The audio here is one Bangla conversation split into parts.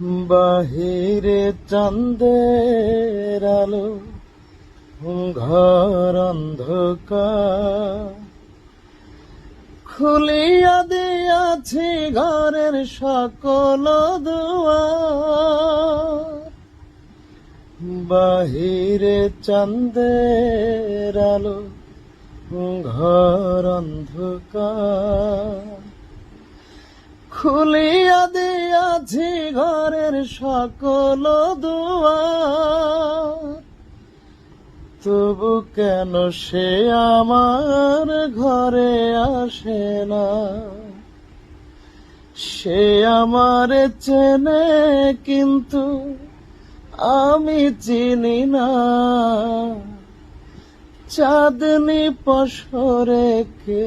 বাহিরে চাঁদের আলো ঘর খুলিয়া দিয়াছি ঘরের সকল দুয়ার। বাহিরে চাঁদের আলো ঘর অন্ধকার। খুলিয়া দিয়াছি ঘরের সকল দুয়ার তবু কেন সে আমার ঘরে আসে না? সে আমার চেনে, কিন্তু আমি চিনি না। চাঁদনি পশরে কে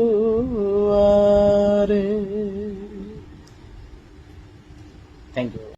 Thank you.